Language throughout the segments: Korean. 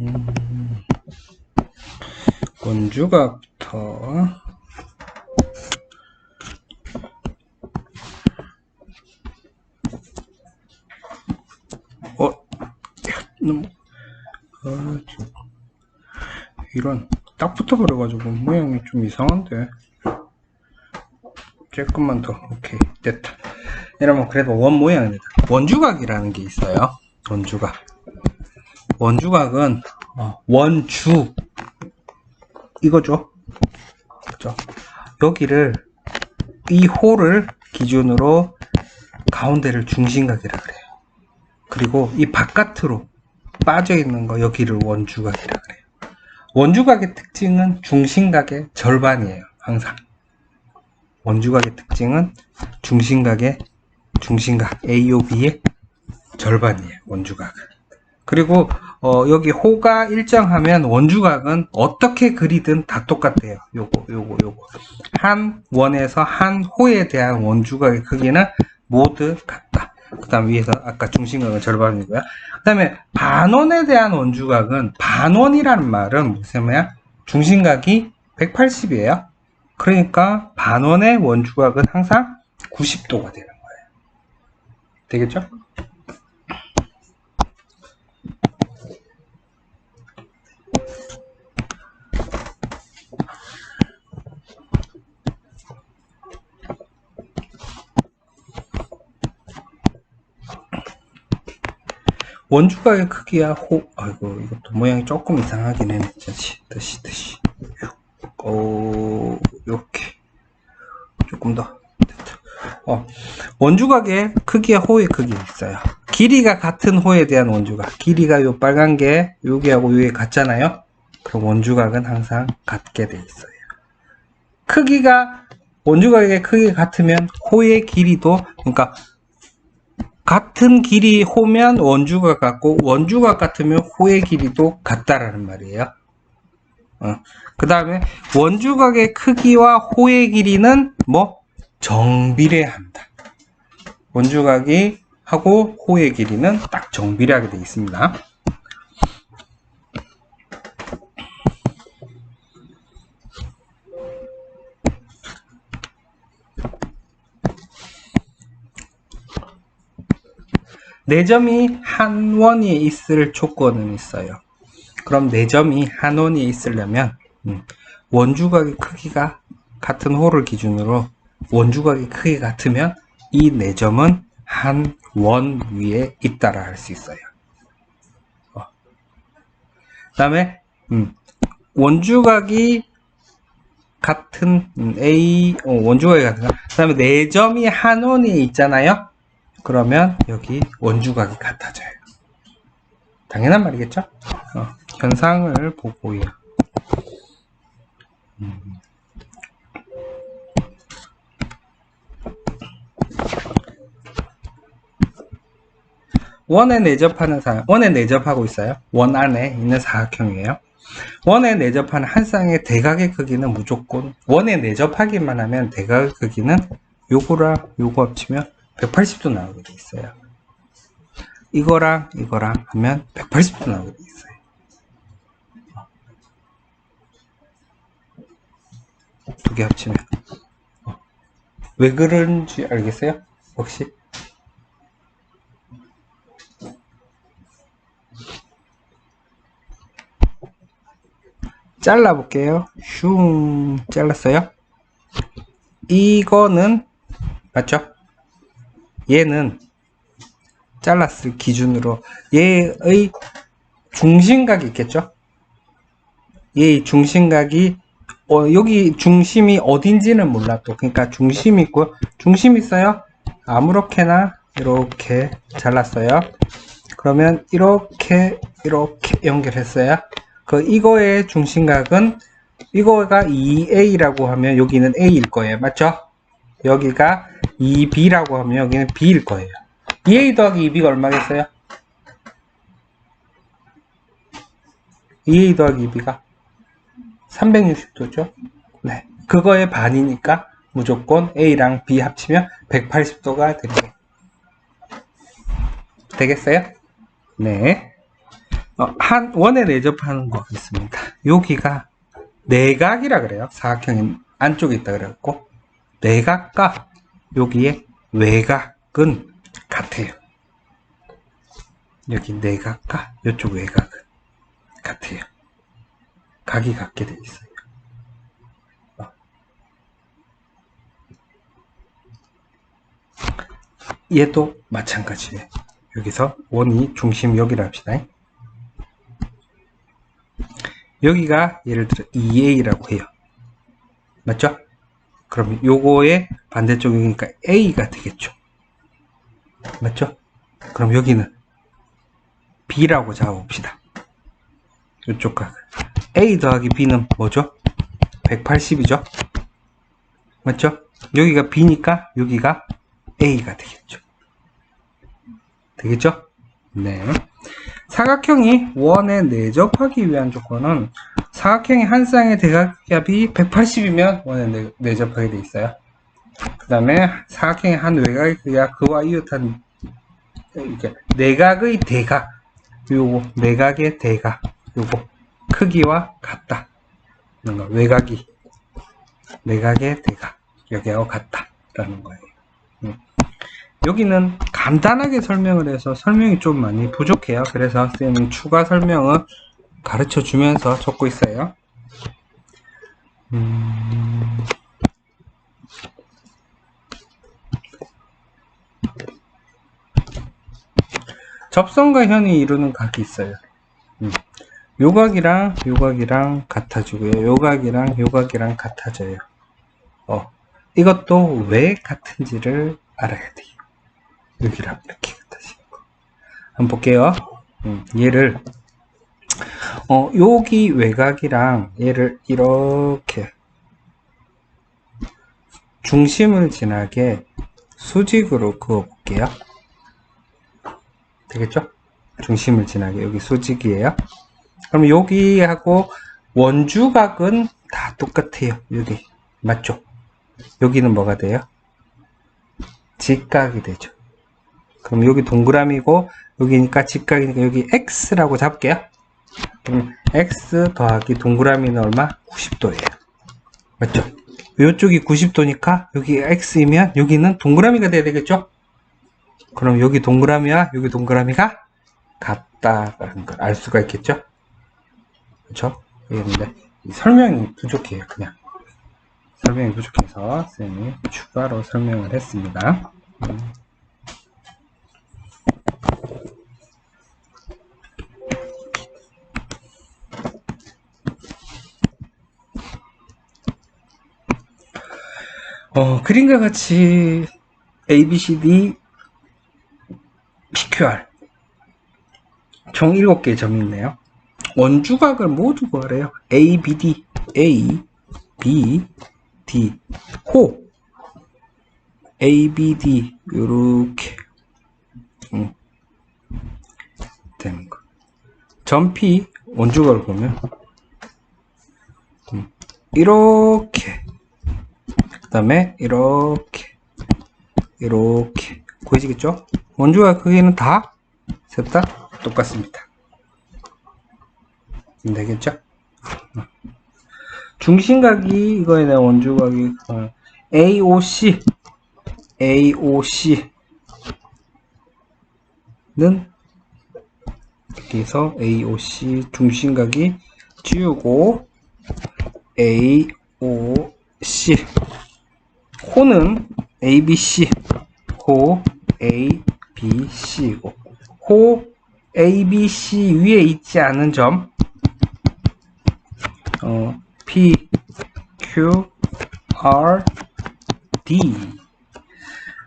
음, 원주각부터 어, 야, 너무, 아, 참. 이런, 딱 붙어버려가지고 모양이 좀 이상한데. 조금만 더, 오케이, 됐다. 여러분, 그래도 원 모양이 됐다. 원주각이라는 게 있어요. 원주각. 원주각은, 어, 원주, 이거죠. 그죠? 여기를, 이 홀을 기준으로 가운데를 중심각이라 그래요. 그리고 이 바깥으로 빠져 있는 거 여기를 원주각이라 그래요. 원주각의 특징은 중심각의 절반이에요. 항상. 원주각의 특징은 중심각의 중심각 AOB의 절반이에요. 원주각은. 그리고 어, 여기 호가 일정하면 원주각은 어떻게 그리든 다 똑같아요. 요거 요거 요거 한 원에서 한 호에 대한 원주각의 크기는 모두 같다. 그 다음 위에서 아까 중심각은 절반이고요. 그 다음에 반원에 대한 원주각은 반원이라는 말은 무슨 말이야? 중심각이 180이에요. 그러니까 반원의 원주각은 항상 90도가 되는 거예요. 되겠죠? 원주각의 크기야? 호 아이고 이것도 모양이 조금 이상하긴 해. 다시 다시 다시. 오 이렇게. 조금 더. 됐다. 어 원주각의 크기와 호의 크기 있어요 길이가 같은 호에 대한 원주각. 길이가 요 빨간 게 여기하고 여기 같잖아요? 그럼 원주각은 항상 같게 돼 있어요. 크기가 원주각의 크기가 같으면 호의 길이도 그러니까 같은 길이 호면 원주각 같고 원주각 같으면 호의 길이도 같다라는 말이에요. 어. 그 다음에 원주각의 크기와 호의 길이는 뭐 정비례한다. 원주각이 하고 호의 길이는 딱 정비례하게 되어 있습니다. 네 점이 한 원위에 있을 조건은 있어요. 그럼 네 점이 한 원위에 있으려면 음, 원주각의 크기가 같은 호를 기준으로 원주각의 크기가 같으면 이 네 점은 한 원 위에 있다라 할 수 있어요. 어. 그다음에 음, 원주각이 같은 음, A 어, 원주각이 같은 그다음에 네 점이 한 원위에 있잖아요. 그러면 여기 원주각이 같아져요. 당연한 말이겠죠? 어, 현상을 보고요. 음. 원에 내접하는 사람, 원에 내접하고 있어요. 원 안에 있는 사각형이에요. 원에 내접하는 한 쌍의 대각의 크기는 무조건 원에 내접하기만 하면 대각의 크기는 요거랑 요거 합치면 180도 나오게 돼 있어요. 이거랑 이거랑 하면 180도 나오게 돼 있어요. 두 개 합치면 어. 왜 그런지 알겠어요? 혹시? 잘라 볼게요. 슝 잘랐어요. 이거는 맞죠? 얘는 잘랐을 기준으로 얘의 중심각이 있겠죠? 얘의 중심각이 어, 여기 중심이 어딘지는 몰라도 그러니까 중심 있고 중심 있어요? 아무렇게나 이렇게 잘랐어요. 그러면 이렇게 이렇게 연결했어요. 그 이거의 중심각은 이거가 2A라고 하면 여기는 A일 거예요. 맞죠? 여기가 2B라고 하면 여기는 B일 거예요. 2A 더하기 2B가 얼마겠어요? 2A 더하기 2B가 360도죠? 네. 그거의 반이니까 무조건 A랑 B 합치면 180도가 되는 거예요. 되겠어요? 네. 어, 한 원에 내접하는 거 있습니다. 여기가 내각이라 그래요. 사각형이 안쪽에 있다 그래갖고 내각과 여기에 외곽은 같아요. 여기 내각과 이쪽 외곽은 같아요. 각이 같게 돼 있어요. 어. 얘도 마찬가지예요. 여기서 원이 중심 여기라 합시다. 여기가 예를 들어 2a라고 해요. 맞죠? 그럼 요거의 반대쪽이니까 a가 되겠죠. 맞죠? 그럼 여기는 b라고 잡아봅시다. 이쪽 각. a 더하기 b는 뭐죠? 180이죠? 맞죠? 여기가 b니까 여기가 a가 되겠죠. 되겠죠? 네. 사각형이 원에 내접하기 위한 조건은 사각형의 한 쌍의 대각압이 180이면 원에 내, 내접하게 돼 있어요. 그 다음에 사각형의 한 외곽의 크기가 그와 이웃한 이렇게 내각의 대각 요거 내각의 대각 요거 크기와 같다. 뭔가 외곽이 내각의 대각 여기하고 같다라는 거예요. 음. 여기는 간단하게 설명을 해서 설명이 좀 많이 부족해요. 그래서 쌤이 추가 설명을 가르쳐 주면서 적고 있어요. 음... 접선과 현이 이루는 각이 있어요. 음. 요각이랑 요각이랑 같아지고요. 요각이랑 요각이랑 같아져요. 어, 이것도 왜 같은지를 알아야 돼요. 여기랑 이렇게. 한번 볼게요. 음, 얘를 어, 여기 외곽이랑 얘를 이렇게 중심을 지나게 수직으로 그어 볼게요. 되겠죠? 중심을 지나게 여기 수직이에요. 그럼 여기하고 원주각은 다 똑같아요. 여기 맞죠? 여기는 뭐가 돼요? 직각이 되죠. 그럼 여기 동그라미고 여기니까 직각이니까 여기 x라고 잡게요. 그럼 x 더하기 동그라미는 얼마? 90도예요. 맞죠? 이쪽이 90도니까 여기 x이면 여기는 동그라미가 돼야 되겠죠? 그럼 여기 동그라미와 여기 동그라미가 같다라는 걸 알 수가 있겠죠? 그렇죠? 그런데 설명이 부족해요, 그냥. 설명이 부족해서 쌤이 추가로 설명을 했습니다. 어, 그림과 같이 A, B, C, D, PQR 총 7개의 점이 있네요. 원주각을 모두 구하래요. A, B, D, A, B, D, 호 A, B, D 요렇게 음, 되는 거. 점 P 원주각을 보면 음, 이렇게 그 다음에 이렇게 이렇게 보이시겠죠? 원주각 크기는 다 셋 다 똑같습니다. 되겠죠? 중심각이 이거에 대한 원주각이 어, AOC AOC는 여기서 AOC 중심각이 지우고 AOC 호는 ABC 호 ABC고. 호 ABC 위에 있지 않은 점. 어, P, Q, R, D.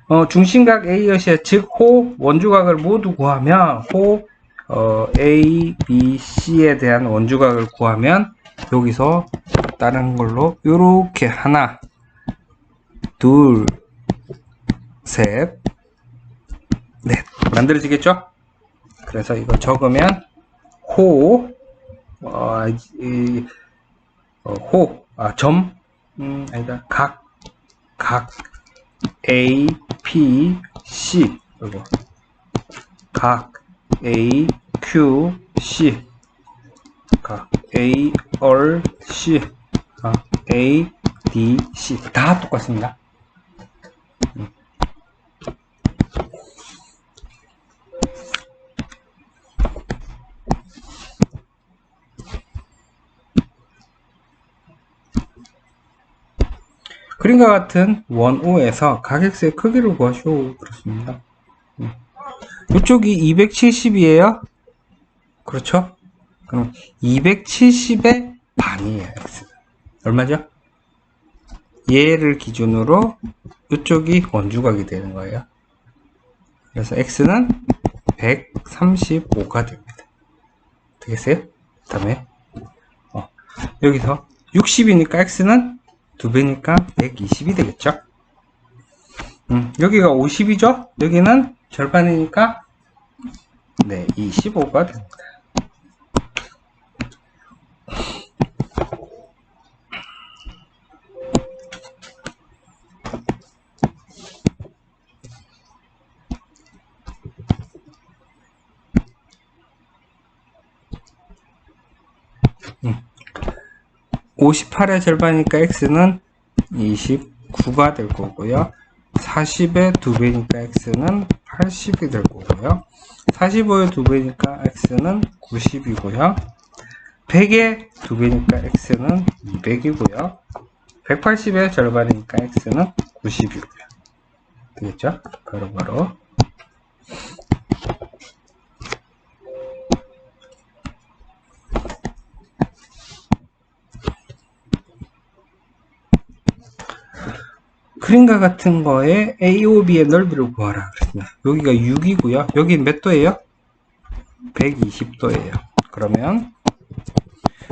어, 중심각 A여시의 즉 호 원주각을 모두 구하면 호 어, A, B, C에 대한 원주각을 구하면 여기서 다른 걸로 이렇게 하나 둘 셋, 넷 만들어지겠죠? 그래서 이거 적으면 호, 어, 이, 어, 호, 아, 점, 음, 아니다, 각, 각, A, P, C, 그리고 각, A, Q, C. 가 A, R, C. 아, A, D, C. 다 똑같습니다. 그림과 같은 원O에서 가격수의 크기를 구하시오. 그렇습니다. 음. 이쪽이 270이에요. 그렇죠? 그럼 270의 반이에요. X. 얼마죠? 얘를 기준으로 이쪽이 원주각이 되는 거예요. 그래서 X는 135가 됩니다. 되겠어요? 그 다음에 어, 여기서 60이니까 X는 2배니까 120이 되겠죠? 음, 여기가 50이죠? 여기는 절반이니까 네, 25가 됩니다. 58의 절반이니까 x는 29가 될 거고요. 40의 2배니까 x는 80이 될 거고요. 45의 2배니까 x는 90이고요. 100의 2배니까 x는 200이고요. 180의 절반이니까 x는 90이고요. 되겠죠? 바로 바로 그림과 같은 거에 AOB의 넓이를 구하라 그랬습니다. 여기가 6이고요. 여기 몇 도예요? 120도예요. 그러면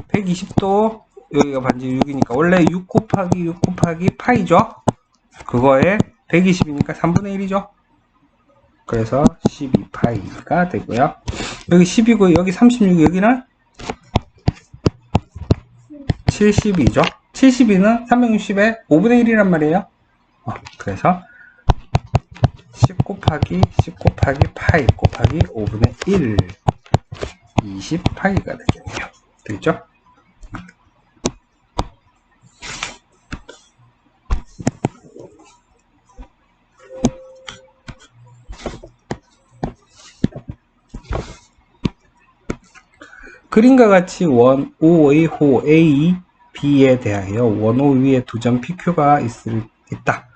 120도 여기가 반지 6이니까 원래 6 곱하기 6 곱하기 파이죠? 그거에 120이니까 3분의 1이죠? 그래서 12파이가 되고요. 여기 10이고 여기 36 여기는 72죠? 72는 360의 5분의 1이란 말이에요. 어, 그래서 10 곱하기 10 곱하기 파이 곱하기 5분의 1 20파이가 되겠네요. 되겠죠? 그림과 같이 원 O의 호 A, B에 대하여 원O 위에 두 점 PQ가 있을, 있다.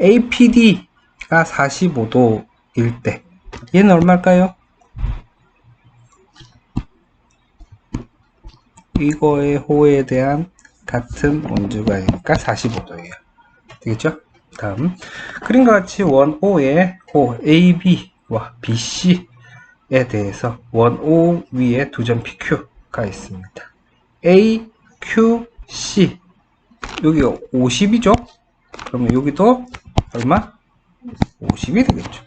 APD가 45도일 때 얘는 얼마일까요? 이거의 호에 대한 같은 원주각이니까 45도예요. 되겠죠? 다음 그림과 같이 원 O의 호 AB와 BC에 대해서 원 O 위에 두 점 PQ가 있습니다. A, Q, C 여기가 50이죠? 그러면 여기도 얼마? 50이 되겠죠.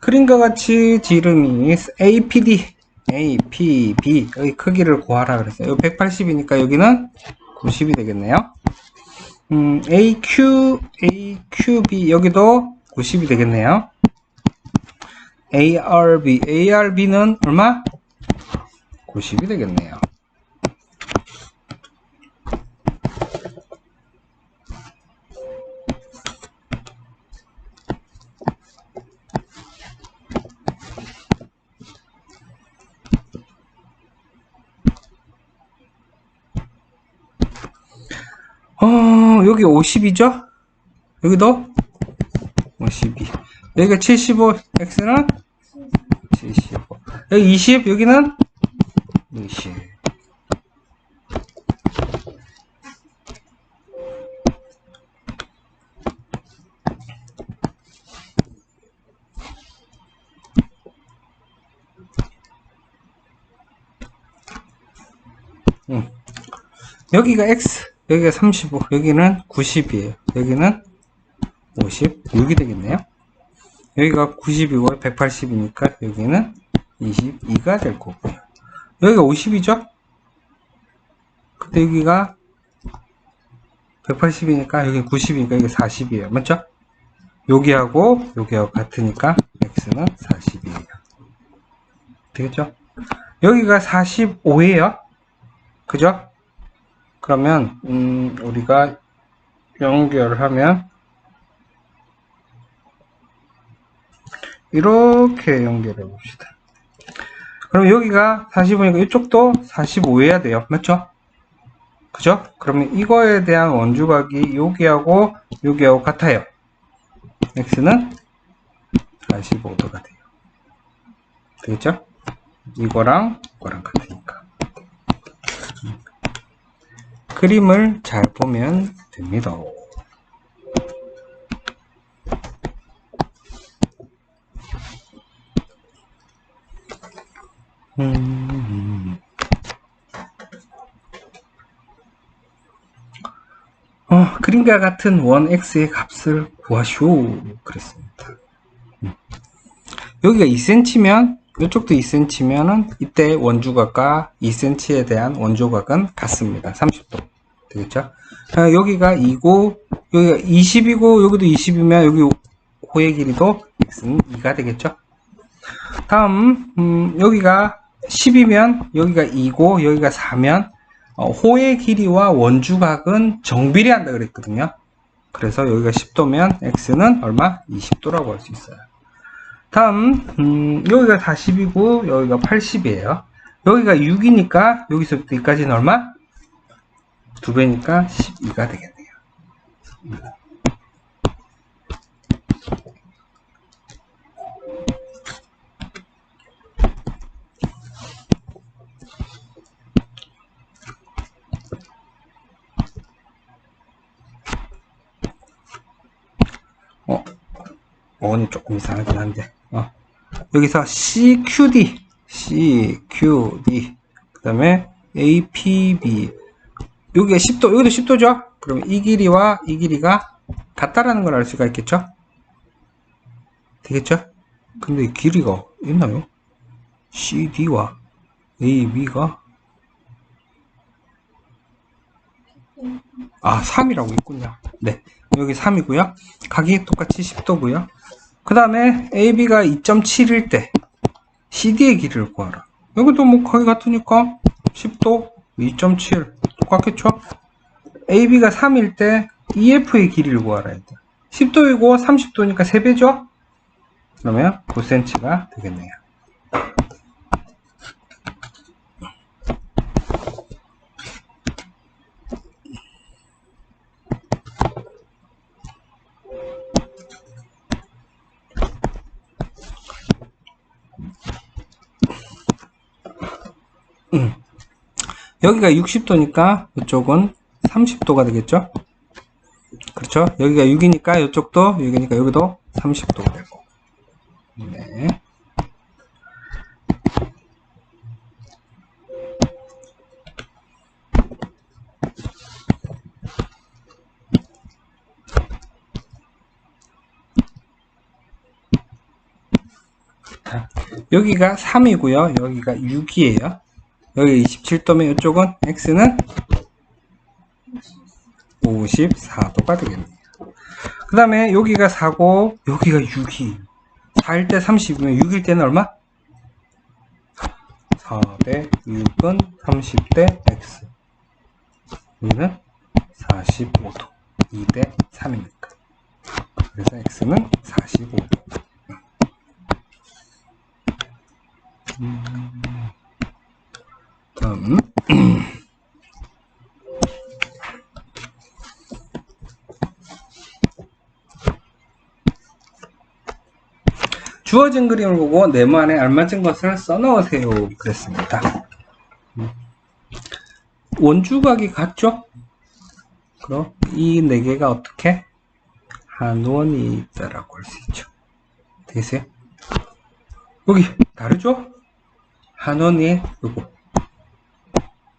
그림과 같이 지름이 APD, APB의 크기를 구하라 그랬어요. 180이니까 여기는 90이 되겠네요. 음, AQ, AQB 여기도 90이 되겠네요. ARB, ARB는 얼마? 90이 되겠네요. 어, 여기 50이죠? 여기도 52. 여기가 75, x는 75. 여기 20, 여기는 20. 음. 여기가 x, 여기가 35, 여기는 90이에요. 여기는 56이 되겠네요. 여기가 90이고 180이니까 여기는 22가 될 거고요. 여기가 50이죠? 근데 여기가 180이니까 여기 90이니까 여기 40이에요. 맞죠? 여기하고 여기하고 같으니까 x는 40이에요. 되겠죠? 여기가 45예요. 그죠? 그러면 음, 우리가 연결하면 이렇게 연결해 봅시다. 그럼 여기가 45니까 이쪽도 45해야 돼요. 맞죠? 그죠? 그러면 이거에 대한 원주각이 여기하고 여기하고 같아요. x는 45도가 돼요. 되겠죠? 이거랑 이거랑 같으니까. 그림을 잘 보면 됩니다. 음. 어, 그림과 같은 원 x의 값을 구하시오. 그랬습니다. 음. 여기가 2cm면 이쪽도 2cm면은 이때 원주각과 2cm에 대한 원조각은 같습니다. 30도. 되겠죠? 아, 여기가 2고 여기가 20이고 여기도 20이면 여기 호의 길이도 x는 2가 되겠죠? 다음 음, 여기가 10이면 여기가 2고 여기가 4면 어, 호의 길이와 원주각은 정비례한다 그랬거든요. 그래서 여기가 10도면 x는 얼마? 20도라고 할 수 있어요. 다음 음, 여기가 40이고 여기가 80이에요. 여기가 6이니까 여기서부터 여기까지는 얼마? 두 배니까 12가 되겠네요. 어원이 조금 이상하긴 한데, 어. 여기서 CQD, CQD, 그 다음에 APB, 여기가 10도, 여기도 10도죠? 그럼 이 길이와 이 길이가 같다라는 걸 알 수가 있겠죠? 되겠죠? 근데 이 길이가 있나요? CD와 AB가 아 3이라고 있군요. 네. 여기 3이고요. 각이 똑같이 10도고요. 그 다음에 AB가 2.7일 때 CD의 길이를 구하라. 여기도 뭐 각이 같으니까 10도 2.7 똑같겠죠? AB가 3일 때 EF의 길이를 구하라 했다. 10도이고 30도니까 3배죠? 그러면 9cm가 되겠네요. 여기가 60도니까 이쪽은 30도가 되겠죠? 그렇죠? 여기가 6이니까 이쪽도 6이니까 여기도 30도가 되고. 네. 자, 여기가 3이고요. 여기가 6이에요. 여기 27도면 이쪽은 x는 54도가 되겠네요. 그 다음에 여기가 4고 여기가 6이. 4일 때 30이면 6일 때는 얼마? 4대 6은 30대 x. 여기는 45도. 2대 3이니까. 그래서 x는 45도. 음, 다음 주어진 그림을 보고 네모 안에 알맞은 것을 써넣으세요. 그랬습니다. 원주각이 같죠? 그럼 이 네 개가 어떻게 한 원이 있다라고 할 수 있죠. 되세요? 여기 다르죠? 한 원이 요거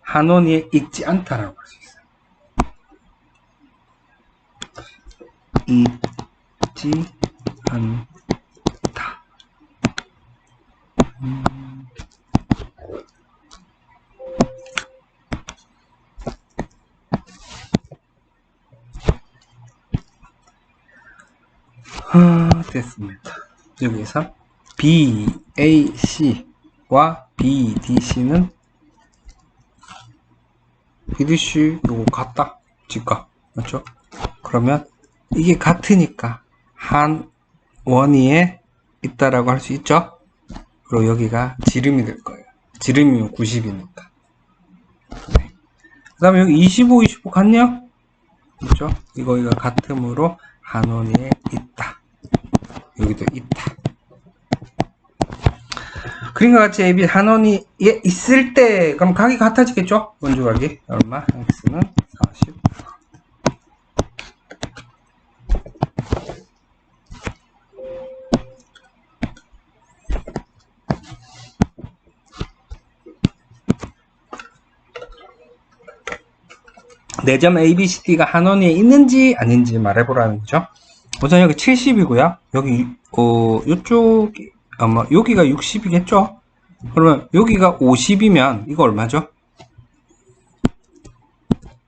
한원이에 있지 않다라고 할 수 있어요. 익지 않다. 음. 아, 됐습니다. 여기서 BAC와 BDC는 BDC 요거 같다. 직각. 맞죠? 그러면 이게 같으니까 한 원위에 있다라고 할 수 있죠? 그리고 여기가 지름이 될 거예요. 지름이면 90이니까. 그 다음에 여기 25, 25 같냐? 그죠? 이거, 이거 같음으로 한 원위에 있다. 여기도 있다. 그림과 같이 AB 한 원위에 있을 때, 그럼 각이 같아지겠죠? 원주각이. 얼마? x는 40. 네점 A, B, C, D가 한 원위에 있는지 아닌지 말해보라는 거죠. 우선 여기 70이고요. 여기 어 이쪽 아마 여기가 60이겠죠. 그러면 여기가 50이면 이거 얼마죠?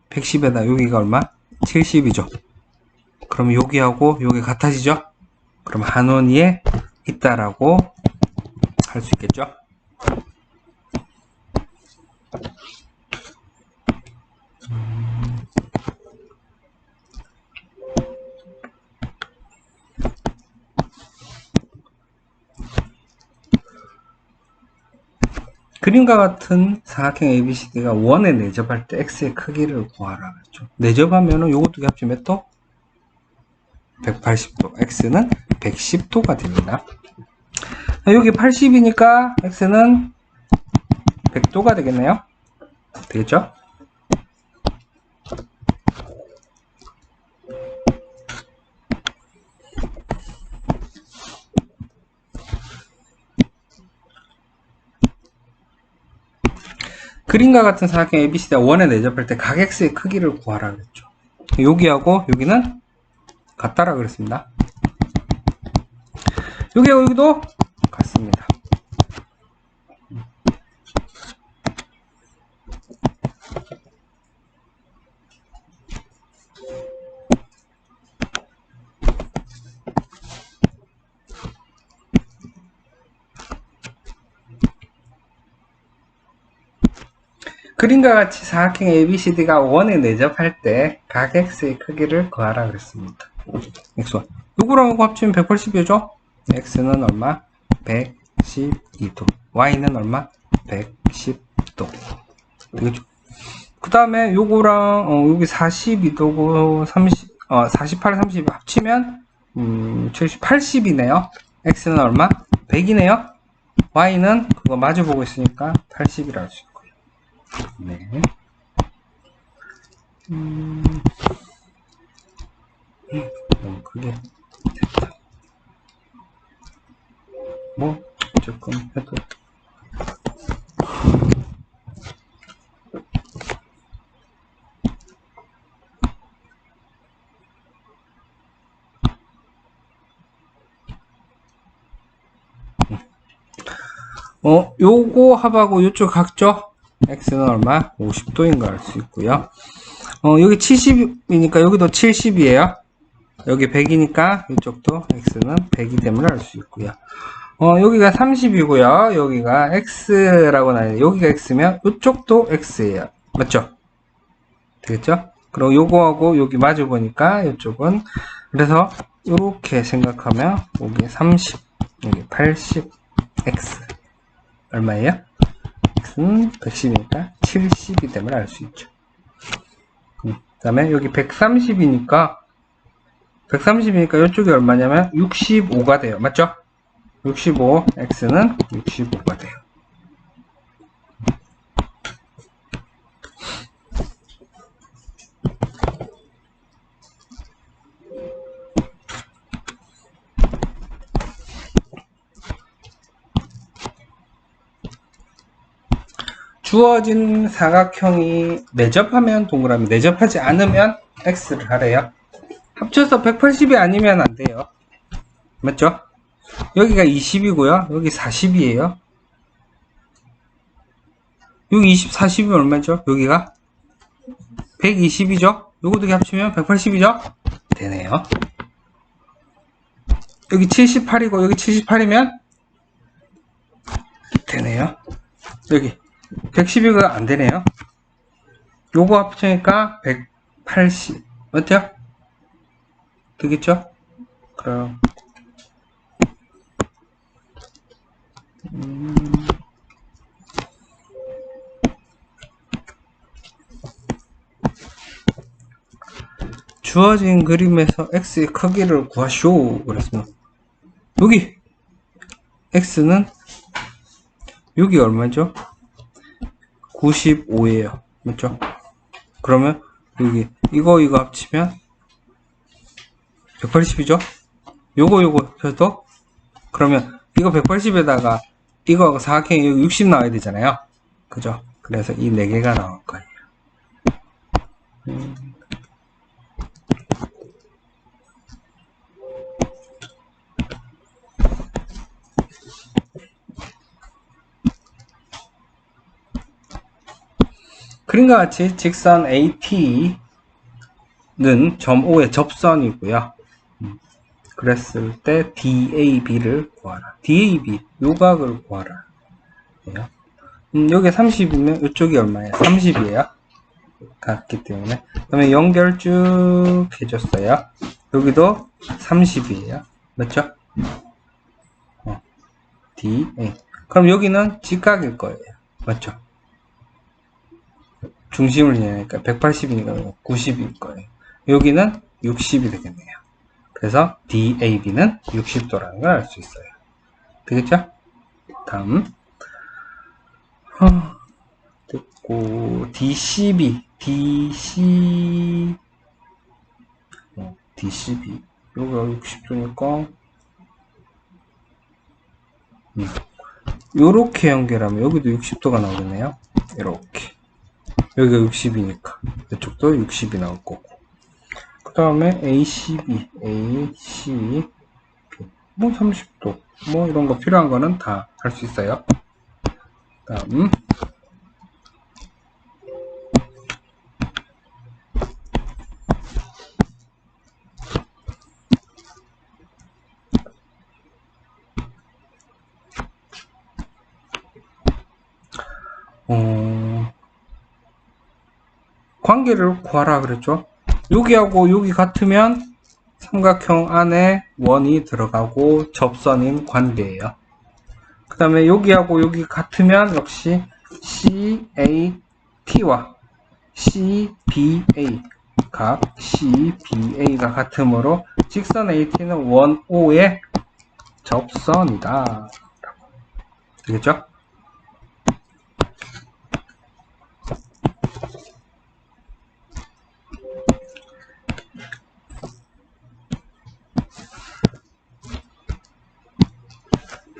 110에다 여기가 얼마? 70이죠. 그럼 여기하고 여기 같아지죠? 그럼 한 원위에 있다라고 할 수 있겠죠? 그림과 같은 사각형 ABCD가 원에 내접할 때 x의 크기를 구하라 그랬죠. 내접하면은 요것도 합치면 몇 도? 180도. x는 110도가 됩니다. 여기 80이니까 x는 100도가 되겠네요. 되겠죠? 그림과 같은 사각형 ABC가 원에 내접할 때 각 x의 크기를 구하라 그랬죠. 여기하고 여기는 같다라 그랬습니다. 여기하고 여기도 그림과 같이 사각형 ABCD가 원에 내접할 때 각 x의 크기를 구하라 그랬습니다. x1. 요거랑 요거 합치면 180이죠? x는 얼마? 112도. y는 얼마? 110도. 되겠죠? 그 다음에 요거랑 어, 여기 42도고 30, 어, 48, 30 합치면 음, 70, 80이네요. x는 얼마? 100이네요. y는 그거 마주 보고 있으니까 80이라 할수 있고요. 네. 음, 너무 크게 됐다. 뭐 조금 해도 어, 요거 합하고 요쪽 각죠? X는 얼마? 50도인 거알수 있고요. 어, 여기 70이니까 여기도 70이에요. 여기 100이니까 이쪽도 x는 100이 됨을 알 수 있고요. 어, 여기가 30이고요. 여기가 x라고 나요. 여기가 x면 이쪽도 x예요. 맞죠? 되겠죠? 그럼 요거하고 여기 마주 보니까 이쪽은 그래서 이렇게 생각하면 여기 30, 여기 80, x 얼마예요? X는 110이니까 70이 됨을 알 수 있죠. 그 다음에 여기 130이니까 130이니까 이쪽이 얼마냐면 65가 돼요. 맞죠? 65, x는 65가 돼요. 주어진 사각형이 내접하면 동그라미, 내접하지 않으면 x를 하래요. 합쳐서 180이 아니면 안 돼요. 맞죠? 여기가 20이고요. 여기 40이에요. 여기 20, 40이면 얼마죠? 여기가 120이죠? 요거 두개 합치면 180이죠? 되네요. 여기 78이고 여기 78이면 되네요. 여기 112가 안 되네요. 요거 합치니까 180 어때요? 되겠죠? 그럼 음, 주어진 그림에서 x의 크기를 구하시오 그랬습니다. 여기 x는 여기 얼마죠? 95예요. 맞죠? 그러면 여기 이거 이거 합치면 180이죠? 요거 요거 해도 그러면 이거 180에다가 이거 사각형이 여기 60 나와야 되잖아요. 그죠? 그래서 이 4개가 나올 거예요. 음. 그림과 같이 직선 AT는 점 O의 접선이고요. 음, 그랬을 때 DAB를 구하라. DAB, 요각을 구하라. 예요. 음, 여기 30이면 이쪽이 얼마예요? 30이에요. 같기 때문에. 그 다음에 연결 쭉 해줬어요. 여기도 30이에요. 맞죠? 어, D, A. 그럼 여기는 직각일 거예요. 맞죠? 중심을 이용하니까 180이니까 90일 거예요. 여기는 60이 되겠네요. 그래서 DAB는 60도라는 걸 알 수 있어요. 되겠죠? 다음 어, 됐고 DCB DC 어, DCB 여기가 60도니까 음. 요렇게 연결하면 여기도 60도가 나오겠네요. 이렇게 여기가 60이니까. 이쪽도 60이 나올 거고. 그 다음에 ACB ACB 뭐 30도. 뭐 이런 거 필요한 거는 다 할 수 있어요. 다음. 어, 관계를 구하라 그랬죠. 여기하고 여기 같으면 삼각형 안에 원이 들어가고 접선인 관계예요. 그 다음에 여기하고 여기 같으면 역시 CAT와 CBA 각 CBA가 같으므로 직선 AT는 원 O의 접선이다. 되겠죠?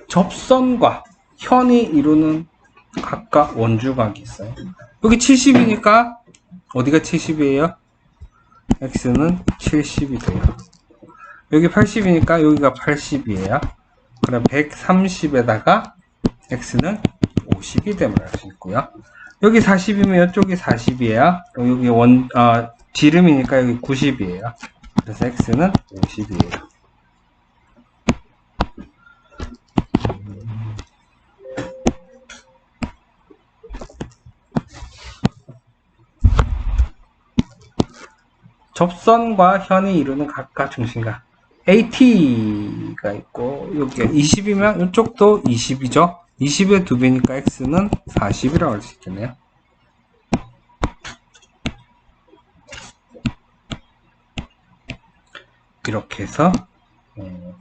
접선과 현이 이루는 각각 원주각이 있어요. 여기 70이니까 어디가 70이에요? x는 70이 돼요. 여기 80이니까 여기가 80이에요. 그럼 130에다가 x는 50이 됨을 알 수 있고요. 여기 40이면 이쪽이 40이에요. 여기 원, 아, 지름이니까 여기 90이에요. 그래서 x는 50이에요. 접선과 현이 이루는 각각 중심각 AT가 있고 여기 20이면 이쪽도 20이죠. 20의 두 배니까 X는 40이라고 할 수 있겠네요. 이렇게 해서 어,